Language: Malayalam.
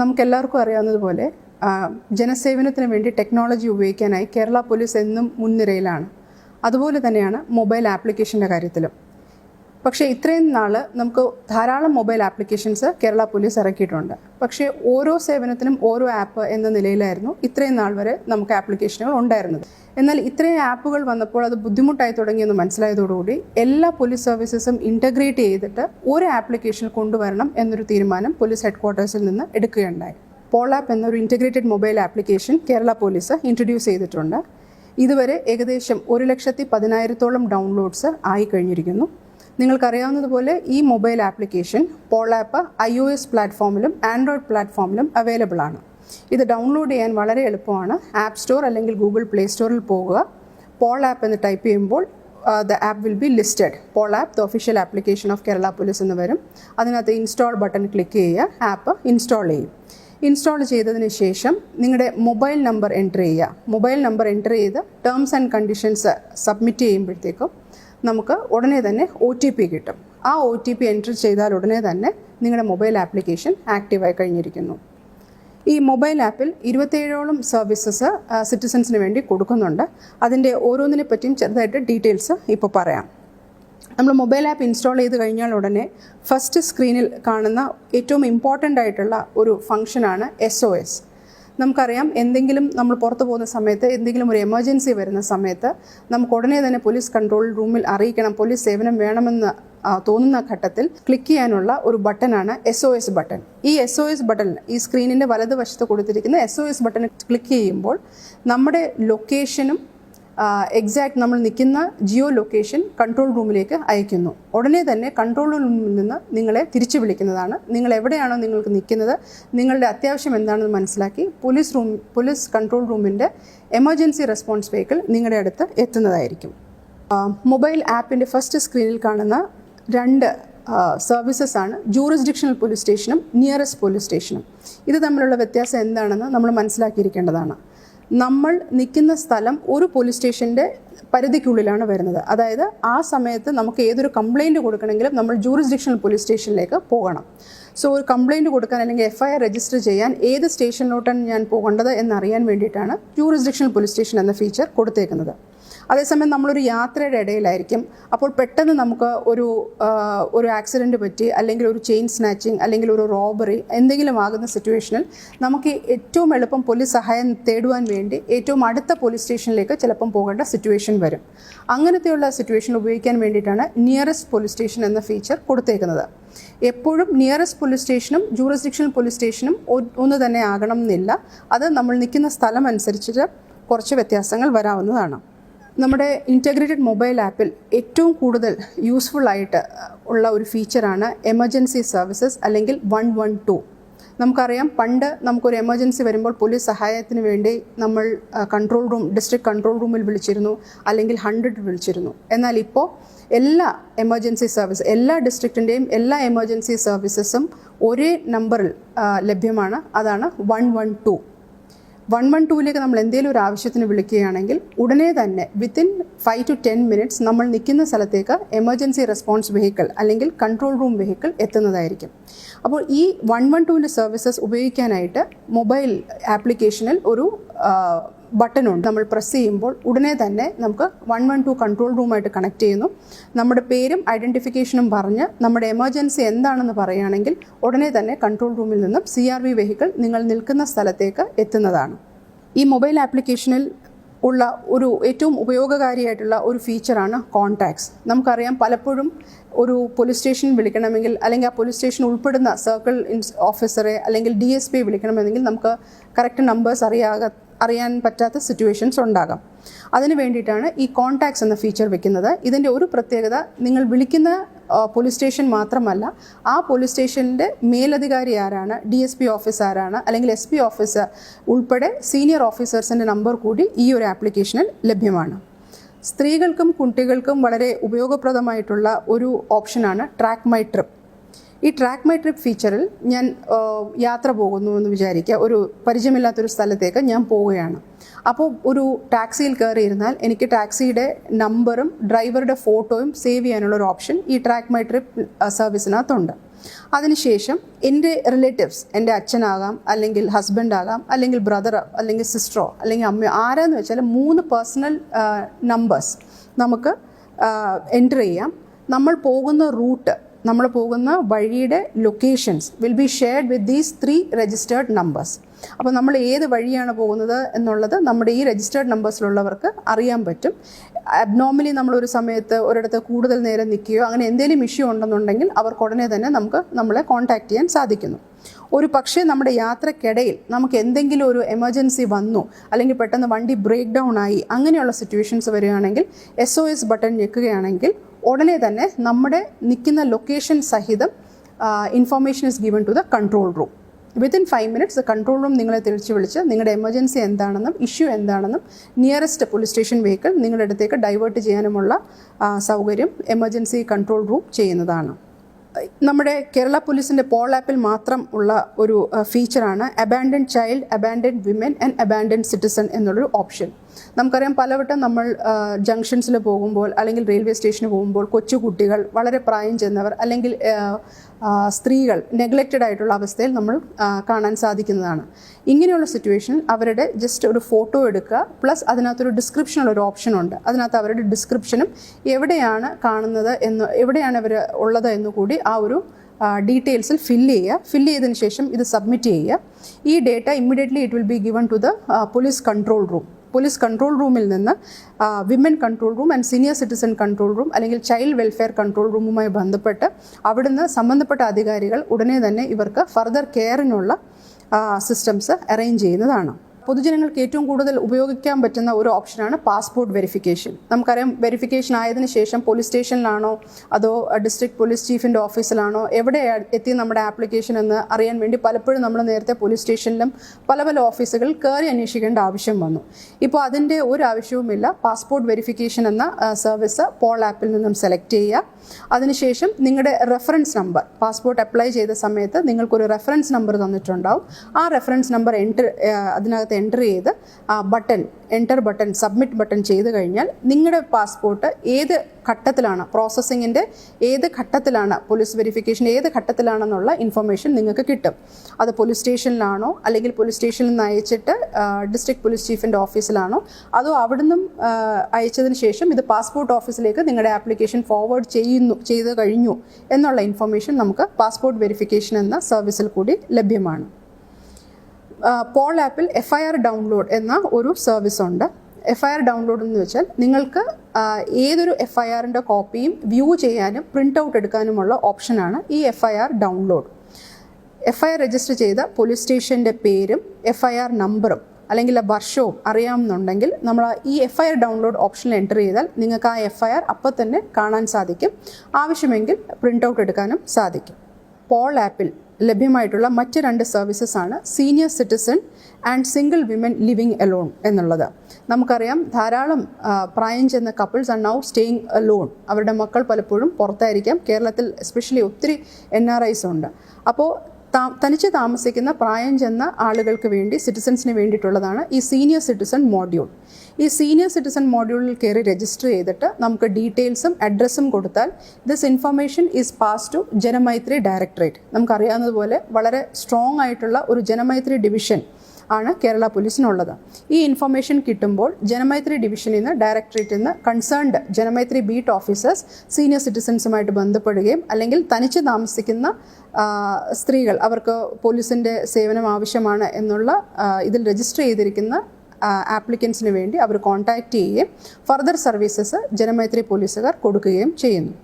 നമുക്കെല്ലാവർക്കും അറിയാവുന്നതുപോലെ ജനസേവനത്തിന് വേണ്ടി ടെക്നോളജി ഉപയോഗിക്കാനായി കേരള പോലീസ് എന്നും മുൻനിരയിലാണ്. അതുപോലെ തന്നെയാണ് മൊബൈൽ ആപ്ലിക്കേഷന്റെ കാര്യത്തിലും. പക്ഷേ ഇത്രയും നാൾ നമുക്ക് ധാരാളം മൊബൈൽ ആപ്ലിക്കേഷൻസ് കേരള പോലീസ് ഇറക്കിയിട്ടുണ്ട്. പക്ഷേ ഓരോ സേവനത്തിനും ഓരോ ആപ്പ് എന്ന നിലയിലായിരുന്നു ഇത്രയും നാൾ വരെ നമുക്ക് ആപ്ലിക്കേഷനുകൾ ഉണ്ടായിരുന്നത്. എന്നാൽ ഇത്രയും ആപ്പുകൾ വന്നപ്പോൾ അത് ബുദ്ധിമുട്ടായി തുടങ്ങിയെന്ന് മനസ്സിലായതോടുകൂടി എല്ലാ പോലീസ് സർവീസസും ഇന്റഗ്രേറ്റ് ചെയ്തിട്ട് ഒരു ആപ്ലിക്കേഷൻ കൊണ്ടുവരണം എന്നൊരു തീരുമാനം പോലീസ് ഹെഡ്ക്വാർട്ടേഴ്സിൽ നിന്ന് എടുക്കുകയുണ്ടായി. ആപ്പ് എന്നൊരു integrated mobile application Kerala police introduce ചെയ്തിട്ടുണ്ട്. ഇതുവരെ ഏകദേശം ഒരു ലക്ഷത്തി പതിനായിരത്തോളം ഡൗൺലോഡ്സ് ആയി കഴിഞ്ഞിരിക്കുന്നു. നിങ്ങൾക്കറിയാവുന്നതുപോലെ ഈ mobile application Pol app I O S പ്ലാറ്റ്ഫോമിലും Android പ്ലാറ്റ്ഫോമിലും അവൈലബിൾ ആണ്. ഇത് ഡൗൺലോഡ് ചെയ്യാൻ വളരെ എളുപ്പമാണ്. ആപ്പ് സ്റ്റോർ അല്ലെങ്കിൽ ഗൂഗിൾ പ്ലേ സ്റ്റോറിൽ പോകുക. പോൾ ആപ്പ് എന്ന് ടൈപ്പ് ചെയ്യുമ്പോൾ the app will be listed Pol app the official application of Kerala police എന്ന് വരും. അതിനകത്ത് ഇൻസ്റ്റാൾ ബട്ടൺ ക്ലിക്ക് ചെയ്യുക. ആപ്പ് ഇൻസ്റ്റാൾ ചെയ്യും. ഇൻസ്റ്റാൾ ചെയ്തതിന് ശേഷം നിങ്ങളുടെ മൊബൈൽ നമ്പർ എന്റർ ചെയ്യുക. മൊബൈൽ നമ്പർ എന്റർ ചെയ്ത് ടേംസ് ആൻഡ് കണ്ടീഷൻസ് സബ്മിറ്റ് ചെയ്യുമ്പോഴത്തേക്കും നമുക്ക് ഉടനെ തന്നെ ഒ ടി പി കിട്ടും. ആ ഒ ടി പി എന്റർ ചെയ്താൽ ഉടനെ തന്നെ നിങ്ങളുടെ മൊബൈൽ ആപ്ലിക്കേഷൻ ആക്റ്റീവായി കഴിഞ്ഞിരിക്കുന്നു. ഈ മൊബൈൽ ആപ്പിൽ ഇരുപത്തേഴോളം സർവീസസ് സിറ്റിസൺസിന് വേണ്ടി കൊടുക്കുന്നുണ്ട്. അതിന്റെ ഓരോന്നിനെ പറ്റിയും ചെറുതായിട്ട് ഡീറ്റെയിൽസ് ഇപ്പോൾ പറയാം. നമ്മൾ മൊബൈൽ ആപ്പ് ഇൻസ്റ്റാൾ ചെയ്ത് കഴിഞ്ഞാൽ ഉടനെ ഫസ്റ്റ് സ്ക്രീനിൽ കാണുന്ന ഏറ്റവും ഇമ്പോർട്ടന്റ് ആയിട്ടുള്ള ഒരു ഫംഗ്ഷനാണ് എസ് ഒ എസ് നമുക്കറിയാം എന്തെങ്കിലും നമ്മൾ പുറത്തു പോകുന്ന സമയത്ത് എന്തെങ്കിലും ഒരു എമർജൻസി വരുന്ന സമയത്ത് നമുക്ക് ഉടനെ തന്നെ പോലീസ് കൺട്രോൾ റൂമിൽ അറിയിക്കണം പോലീസ് സേവനം വേണമെന്ന് തോന്നുന്ന ഘട്ടത്തിൽ ക്ലിക്ക് ചെയ്യാനുള്ള ഒരു ബട്ടനാണ് എസ് ഒ എസ് ബട്ടൺ ഈ എസ് ഒ എസ് ബട്ടൺ ഈ സ്ക്രീനിന്റെ വലതുവശത്ത് കൊടുത്തിരിക്കുന്ന S O S button click ചെയ്യുമ്പോൾ നമ്മുടെ ലൊക്കേഷനും എക്സാക്ട് നമ്മൾ നിൽക്കുന്ന ജിയോ ലൊക്കേഷൻ കൺട്രോൾ റൂമിലേക്ക് അയക്കുന്നു ഉടനെ തന്നെ കൺട്രോൾ റൂമിൽ നിന്ന് നിങ്ങളെ തിരിച്ചു വിളിക്കുന്നതാണ്. നിങ്ങൾ എവിടെയാണോ നിങ്ങൾക്ക് നിൽക്കുന്നത് നിങ്ങളുടെ അത്യാവശ്യം എന്താണെന്ന് മനസ്സിലാക്കി പോലീസ് റൂം പോലീസ് കൺട്രോൾ റൂമിന്റെ എമർജൻസി റെസ്പോൺസ് വെഹിക്കിൾ നിങ്ങളുടെ അടുത്ത് എത്തുന്നതായിരിക്കും. മൊബൈൽ ആപ്പിന്റെ ഫസ്റ്റ് സ്ക്രീനിൽ കാണുന്ന രണ്ട് സർവീസസ് ആണ്. ജൂറിസ്ഡിക്ഷണൽ പോലീസ് സ്റ്റേഷനും നിയറസ്റ്റ് പോലീസ് സ്റ്റേഷനും ഇത് തമ്മിലുള്ള വ്യത്യാസം എന്താണെന്ന് നമ്മൾ മനസ്സിലാക്കിയിരിക്കേണ്ടതാണ്. നമ്മൾ നിൽക്കുന്ന സ്ഥലം ഒരു പോലീസ് സ്റ്റേഷന്റെ പരിധിക്കുള്ളിലാണ് വരുന്നത്. അതായത് ആ സമയത്ത് നമുക്ക് ഏതൊരു കംപ്ലയിന്റ് കൊടുക്കണമെങ്കിലും നമ്മൾ ജൂറിസ്ഡിക്ഷണൽ പോലീസ് സ്റ്റേഷനിലേക്ക് പോകണം. സോ ഒരു കംപ്ലയിന്റ് കൊടുക്കാൻ അല്ലെങ്കിൽ എഫ് ഐ ആർ രജിസ്റ്റർ ചെയ്യാൻ ഏത് സ്റ്റേഷനിലോട്ടാണ് ഞാൻ പോകേണ്ടത് എന്നറിയാൻ വേണ്ടിയിട്ടാണ് ജൂറിസ്ഡിക്ഷണൽ പോലീസ് സ്റ്റേഷൻ എന്ന ഫീച്ചർ കൊടുത്തേക്കുന്നത്. അതേസമയം നമ്മളൊരു യാത്രയുടെ ഇടയിലായിരിക്കും. അപ്പോൾ പെട്ടെന്ന് നമുക്ക് ഒരു ഒരു ആക്സിഡന്റ് പറ്റി അല്ലെങ്കിൽ ഒരു ചെയിൻ സ്നാച്ചിങ് അല്ലെങ്കിൽ ഒരു റോബറി എന്തെങ്കിലും ആകുന്ന സിറ്റുവേഷനിൽ നമുക്ക് ഏറ്റവും എളുപ്പം പോലീസ് സഹായം തേടുവാൻ വേണ്ടി ഏറ്റവും അടുത്ത പോലീസ് സ്റ്റേഷനിലേക്ക് ചിലപ്പം പോകേണ്ട സിറ്റുവേഷൻ വരും. അങ്ങനത്തെയുള്ള സിറ്റുവേഷൻ ഉപയോഗിക്കാൻ വേണ്ടിയിട്ടാണ് നിയറസ്റ്റ് പോലീസ് സ്റ്റേഷൻ എന്ന ഫീച്ചർ കൊടുത്തേക്കുന്നത്. എപ്പോഴും നിയറസ്റ്റ് പോലീസ് സ്റ്റേഷനും ജൂറിസ്ഡിക്ഷൻ പോലീസ് സ്റ്റേഷനും ഒന്ന് തന്നെ ആകണം എന്നില്ല. അത് നമ്മൾ നിൽക്കുന്ന സ്ഥലം അനുസരിച്ചിട്ട് കുറച്ച് വ്യത്യാസങ്ങൾ വരാവുന്നതാണ്. നമ്മുടെ ഇന്റഗ്രേറ്റഡ് മൊബൈൽ ആപ്പിൽ ഏറ്റവും കൂടുതൽ യൂസ്ഫുൾ ആയിട്ട് ഉള്ള ഒരു ഫീച്ചറാണ് എമർജൻസി സർവീസസ് അല്ലെങ്കിൽ വൺ വൺ ടു നമുക്കറിയാം പണ്ട് നമുക്കൊരു എമർജൻസി വരുമ്പോൾ പോലീസ് സഹായത്തിന് വേണ്ടി നമ്മൾ കൺട്രോൾ റൂം ഡിസ്ട്രിക്ട് കൺട്രോൾ റൂമിൽ വിളിച്ചിരുന്നു അല്ലെങ്കിൽ ഹൺഡ്രഡ് വിളിച്ചിരുന്നു. എന്നാൽ ഇപ്പോൾ എല്ലാ എമർജൻസി സർവീസ് എല്ലാ ഡിസ്ട്രിക്റ്റിന്റെയും എല്ലാ എമർജൻസി സർവീസസും ഒരേ നമ്പറിൽ ലഭ്യമാണ്. അതാണ് one one two one one ടൂവിലേക്ക് നമ്മൾ എന്തെങ്കിലും ഒരു ആവശ്യത്തിന് വിളിക്കുകയാണെങ്കിൽ ഉടനെ തന്നെ within five to ten minutes നമ്മൾ നിൽക്കുന്ന സ്ഥലത്തേക്ക് എമർജൻസി റെസ്പോൺസ് വെഹിക്കിൾ അല്ലെങ്കിൽ കൺട്രോൾ റൂം വെഹിക്കിൾ എത്തുന്നതായിരിക്കും. അപ്പോൾ ഈ വൺ വൺ ടുവിന്റെ സർവീസസ് ഉപയോഗിക്കാനായിട്ട് മൊബൈൽ ആപ്ലിക്കേഷനിൽ ഒരു ബട്ടണുണ്ട്. നമ്മൾ പ്രസ് ചെയ്യുമ്പോൾ ഉടനെ തന്നെ നമുക്ക് വൺ വൺ ടു കൺട്രോൾ റൂമായിട്ട് കണക്ട് ചെയ്യുന്നു. നമ്മുടെ പേരും ഐഡന്റിഫിക്കേഷനും പറഞ്ഞ് നമ്മുടെ എമർജൻസി എന്താണെന്ന് പറയുകയാണെങ്കിൽ ഉടനെ തന്നെ കൺട്രോൾ റൂമിൽ നിന്നും സി ആർ വി വെഹിക്കിൾ നിങ്ങൾ നിൽക്കുന്ന സ്ഥലത്തേക്ക് എത്തുന്നതാണ്. ഈ മൊബൈൽ ആപ്ലിക്കേഷനിൽ ഉള്ള ഒരു ഏറ്റവും ഉപയോഗകാരിയായിട്ടുള്ള ഒരു ഫീച്ചറാണ് കോൺടാക്ട്സ്. നമുക്കറിയാം പലപ്പോഴും ഒരു പോലീസ് സ്റ്റേഷൻ വിളിക്കണമെങ്കിൽ അല്ലെങ്കിൽ ആ പോലീസ് സ്റ്റേഷൻ ഉൾപ്പെടുന്ന സർക്കിൾ ഓഫീസറെ അല്ലെങ്കിൽ ഡി എസ് പി വിളിക്കണമെങ്കിൽ നമുക്ക് കറക്റ്റ് നമ്പേഴ്സ് അറിയാക അറിയാൻ പറ്റാത്ത സിറ്റുവേഷൻസ് ഉണ്ടാകാം. അതിന് വേണ്ടിയിട്ടാണ് ഈ കോൺടാക്ട്സ് എന്ന ഫീച്ചർ വെക്കുന്നത്. ഇതിന്റെ ഒരു പ്രത്യേകത നിങ്ങൾ വിളിക്കുന്ന പോലീസ് സ്റ്റേഷൻ മാത്രമല്ല ആ പോലീസ് സ്റ്റേഷനിന്റെ മേലധികാരി ആരാണ് ഡി എസ് പി ഓഫീസ് ആരാണ് അല്ലെങ്കിൽ എസ് പി ഓഫീസർ ഉൾപ്പെടെ സീനിയർ ഓഫീസേഴ്സിന്റെ നമ്പർ കൂടി ഈ ഒരു ആപ്ലിക്കേഷനിൽ ലഭ്യമാണ്. സ്ത്രീകൾക്കും കുട്ടികൾക്കും വളരെ ഉപയോഗപ്രദമായിട്ടുള്ള ഒരു ഓപ്ഷനാണ് ട്രാക്ക് മൈ ട്രിപ്പ് ഈ ട്രാക്ക് മൈ ട്രിപ്പ് ഫീച്ചറിൽ ഞാൻ യാത്ര പോകുന്നു എന്ന് വിചാരിക്കുക. ഒരു പരിചയമില്ലാത്തൊരു സ്ഥലത്തേക്ക് ഞാൻ പോവുകയാണ്. അപ്പോൾ ഒരു ടാക്സിയിൽ കയറിയിരുന്നാൽ എനിക്ക് ടാക്സിയുടെ നമ്പറും ഡ്രൈവറുടെ ഫോട്ടോയും സേവ് ചെയ്യാനുള്ള ഒരു ഓപ്ഷൻ ഈ ട്രാക്ക് മൈ ട്രിപ്പ് സർവീസിനകത്തുണ്ട്. അതിനുശേഷം എന്റെ റിലേറ്റീവ്സ് എന്റെ അച്ഛനാകാം അല്ലെങ്കിൽ ഹസ്ബൻഡാകാം അല്ലെങ്കിൽ ബ്രദറോ അല്ലെങ്കിൽ സിസ്റ്ററോ അല്ലെങ്കിൽ അമ്മയോ ആരാന്ന് വെച്ചാൽ മൂന്ന് പേഴ്സണൽ നമ്പേഴ്സ് നമുക്ക് എന്റർ ചെയ്യാം. നമ്മൾ പോകുന്ന റൂട്ട് നമ്മൾ പോകുന്ന വഴിയുടെ locations will be shared with these three registered numbers അപ്പോൾ നമ്മൾ ഏത് വഴിയാണ് പോകുന്നത് എന്നുള്ളത് നമ്മുടെ ഈ രജിസ്റ്റേർഡ് നമ്പേഴ്സിലുള്ളവർക്ക് അറിയാൻ പറ്റും. അബ്നോർമലി നമ്മളൊരു സമയത്ത് ഒരിടത്ത് കൂടുതൽ നേരം നിൽക്കുകയോ അങ്ങനെ എന്തെങ്കിലും ഇഷ്യൂ ഉണ്ടെന്നുണ്ടെങ്കിൽ അവർക്ക് ഉടനെ തന്നെ നമുക്ക് നമ്മളെ കോൺടാക്റ്റ് ചെയ്യാൻ സാധിക്കുന്നു. ഒരു പക്ഷേ നമ്മുടെ യാത്രക്കിടയിൽ നമുക്ക് എന്തെങ്കിലും ഒരു എമർജൻസി വന്നു അല്ലെങ്കിൽ പെട്ടെന്ന് വണ്ടി ബ്രേക്ക് ഡൗൺ ആയി അങ്ങനെയുള്ള സിറ്റുവേഷൻസ് വരികയാണെങ്കിൽ എസ് ഒ എസ് ബട്ടൺ ഞെക്കുകയാണെങ്കിൽ ഉടനെ തന്നെ നമ്മുടെ നിൽക്കുന്ന ലൊക്കേഷൻ സഹിതം information is given to the control room within five minutes control room നിങ്ങളെ തിരിച്ചു വിളിച്ച് നിങ്ങളുടെ എമർജൻസി എന്താണെന്നും ഇഷ്യൂ എന്താണെന്നും നിയറസ്റ്റ് പോലീസ് സ്റ്റേഷൻ വെഹിക്കിൾ നിങ്ങളുടെ അടുത്തേക്ക് ഡൈവേർട്ട് ചെയ്യാനുമുള്ള സൗകര്യം എമർജൻസി കൺട്രോൾ റൂം ചെയ്യുന്നതാണ്. നമ്മുടെ കേരള പോലീസിന്റെ പോൾ ആപ്പിൽ മാത്രം ഉള്ള ഒരു ഫീച്ചറാണ് abandon child abandon women and abandon citizen എന്നുള്ളൊരു ഓപ്ഷൻ നമുക്കറിയാം പലവട്ടം നമ്മൾ ജംഗ്ഷൻസിൽ പോകുമ്പോൾ അല്ലെങ്കിൽ റെയിൽവേ സ്റ്റേഷനിൽ പോകുമ്പോൾ കൊച്ചു കുട്ടികൾ വളരെ പ്രായം ചെന്നവർ അല്ലെങ്കിൽ സ്ത്രീകൾ നെഗ്ലക്റ്റഡ് ആയിട്ടുള്ള അവസ്ഥയിൽ നമ്മൾ കാണാൻ സാധിക്കുന്നതാണ്. ഇങ്ങനെയുള്ള സിറ്റുവേഷനിൽ അവരുടെ ജസ്റ്റ് ഒരു ഫോട്ടോ എടുക്കുക പ്ലസ് അതിനകത്തൊരു ഡിസ്ക്രിപ്ഷനുള്ള ഒരു ഓപ്ഷൻ ഉണ്ട്. അതിനകത്ത് അവരുടെ ഡിസ്ക്രിപ്ഷനും എവിടെയാണ് കാണുന്നത് എന്ന് എവിടെയാണ് ഇവർ ഉള്ളത് എന്ന് കൂടി ആ ഒരു ഡീറ്റെയിൽസിൽ ഫില്ല് ചെയ്യുക. ഫില്ല് ചെയ്തതിന് ശേഷം ഇത് സബ്മിറ്റ് ചെയ്യുക. ഈ data immediately it will be given to the police control room police control റൂമിൽ നിന്ന് women control room and senior citizen control room അല്ലെങ്കിൽ ചൈൽഡ് വെൽഫെയർ കൺട്രോൾ റൂമുമായി ബന്ധപ്പെട്ട് അവിടുന്ന് സംബന്ധപ്പെട്ട അധികാരികൾ ഉടനെ തന്നെ ഇവർക്ക് ഫർദർ കെയറിനുള്ള സിസ്റ്റംസ് അറേഞ്ച് ചെയ്യുന്നതാണ്. പൊതുജനങ്ങൾക്ക് ഏറ്റവും കൂടുതൽ ഉപയോഗിക്കാൻ പറ്റുന്ന ഒരു ഓപ്ഷനാണ് പാസ്പോർട്ട് വെരിഫിക്കേഷൻ. നമുക്കറിയാം വെരിഫിക്കേഷൻ ആയതിനു ശേഷം പോലീസ് സ്റ്റേഷനിലാണോ അതോ ഡിസ്ട്രിക്ട് പോലീസ് ചീഫിന്റെ ഓഫീസിലാണോ എവിടെ എത്തി നമ്മുടെ ആപ്ലിക്കേഷൻ എന്ന് അറിയാൻ വേണ്ടി പലപ്പോഴും നമ്മൾ നേരത്തെ പോലീസ് സ്റ്റേഷനിലും പല പല ഓഫീസുകളിൽ കയറി അന്വേഷിക്കേണ്ട ആവശ്യം വന്നു. ഇപ്പോൾ അതിന്റെ ഒരു ആവശ്യവുമില്ല. പാസ്പോർട്ട് വെരിഫിക്കേഷൻ എന്ന സർവീസ് പോൾ ആപ്പിൽ നിന്നും സെലക്ട് ചെയ്യുക. അതിനുശേഷം നിങ്ങളുടെ റെഫറൻസ് നമ്പർ പാസ്പോർട്ട് അപ്ലൈ ചെയ്ത സമയത്ത് നിങ്ങൾക്കൊരു റെഫറൻസ് നമ്പർ തന്നിട്ടുണ്ടാവും. ആ റെഫറൻസ് നമ്പർ എന്റർ അതിനകത്ത് എന്റർ ചെയ്ത് ആ button enter button submit button ചെയ്ത് കഴിഞ്ഞാൽ നിങ്ങളുടെ പാസ്പോർട്ട് ഏത് ഘട്ടത്തിലാണ് പ്രോസസ്സിങ്ങിന്റെ ഏത് ഘട്ടത്തിലാണ് പോലീസ് വെരിഫിക്കേഷൻ ഏത് ഘട്ടത്തിലാണെന്നുള്ള ഇൻഫർമേഷൻ നിങ്ങൾക്ക് കിട്ടും. അത് പോലീസ് സ്റ്റേഷനിലാണോ അല്ലെങ്കിൽ പോലീസ് സ്റ്റേഷനിൽ നിന്ന് അയച്ചിട്ട് ഡിസ്ട്രിക്ട് പോലീസ് ചീഫിന്റെ ഓഫീസിലാണോ അതോ അവിടുന്ന് അയച്ചതിന് ശേഷം ഇത് പാസ്പോർട്ട് ഓഫീസിലേക്ക് നിങ്ങളുടെ ആപ്ലിക്കേഷൻ ഫോർവേഡ് ചെയ്യുന്നു ചെയ്ത് കഴിഞ്ഞു എന്നുള്ള ഇൻഫർമേഷൻ നമുക്ക് പാസ്പോർട്ട് വെരിഫിക്കേഷൻ എന്ന സർവീസിൽ കൂടി ലഭ്യമാണ്. പോൾ ആപ്പിൽ എഫ് ഐ ആർ ഡൗൺലോഡ് എന്ന ഒരു സർവീസ് ഉണ്ട്. എഫ് ഐ ആർ ഡൗൺലോഡ് എന്ന് വെച്ചാൽ നിങ്ങൾക്ക് ഏതൊരു എഫ് ഐ ആറിന്റെ കോപ്പിയും വ്യൂ ചെയ്യാനും പ്രിന്റ് ഔട്ട് എടുക്കാനുമുള്ള ഓപ്ഷനാണ് ഈ F I R download F I R register ചെയ്ത പോലീസ് സ്റ്റേഷന്റെ പേരും എഫ് ഐ ആർ നമ്പറും അല്ലെങ്കിൽ വർഷവും അറിയാമെന്നുണ്ടെങ്കിൽ നമ്മൾ ഈ എഫ് ഐ ആർ ഡൗൺലോഡ് ഓപ്ഷനിൽ എന്റർ ചെയ്താൽ നിങ്ങൾക്ക് ആ എഫ് ഐ ആർ അപ്പോൾ തന്നെ കാണാൻ സാധിക്കും. ആവശ്യമെങ്കിൽ പ്രിന്റ് ഔട്ട് എടുക്കാനും സാധിക്കും. പോൾ ആപ്പിൽ ലഭ്യമായിട്ടുള്ള മറ്റ് രണ്ട് സർവീസസ് ആണ് senior citizen and single women living alone എന്നുള്ളത്. നമുക്കറിയാം ധാരാളം പ്രായം ചെന്ന couples are now staying lone അവരുടെ മക്കൾ പലപ്പോഴും പുറത്തായിരിക്കാം. കേരളത്തിൽ എസ്പെഷ്യലി ഒത്തിരി എൻ ആർ ഐസ് ഉണ്ട്. അപ്പോൾ തനിച്ച് താമസിക്കുന്ന പ്രായം ചെന്ന ആളുകൾക്ക് വേണ്ടി സിറ്റിസൺസിന് വേണ്ടിയിട്ടുള്ളതാണ് ഈ സീനിയർ സിറ്റിസൺ മോഡ്യൂൾ ഈ സീനിയർ സിറ്റിസൺ മോഡ്യൂളിൽ കയറി രജിസ്റ്റർ ചെയ്തിട്ട് നമുക്ക് ഡീറ്റെയിൽസും അഡ്രസ്സും കൊടുത്താൽ this information is pass to Janamaithri directorate നമുക്കറിയാവുന്നതുപോലെ വളരെ സ്ട്രോങ് ആയിട്ടുള്ള ഒരു ജനമൈത്രി ഡിവിഷൻ ആണ് കേരള പോലീസിനുള്ളത്. ഈ ഇൻഫർമേഷൻ കിട്ടുമ്പോൾ ജനമൈത്രി ഡിവിഷനിൽ നിന്ന് ഡയറക്ടറേറ്റിൽ നിന്ന് concerned Janamaithri beat officers senior സിറ്റിസൺസുമായിട്ട് ബന്ധപ്പെടുകയും അല്ലെങ്കിൽ തനിച്ച് താമസിക്കുന്ന സ്ത്രീകൾ അവർക്ക് പോലീസിന്റെ സേവനം ആവശ്യമാണ് എന്നുള്ള ഇതിൽ രജിസ്റ്റർ ചെയ്തിരിക്കുന്ന ആപ്ലിക്കൻസിന് വേണ്ടി അവർ കോൺടാക്റ്റ് ചെയ്യുകയും ഫർദർ സർവീസസ് ജനമൈത്രി പോലീസുകാർ കൊടുക്കുകയും ചെയ്യുന്നു.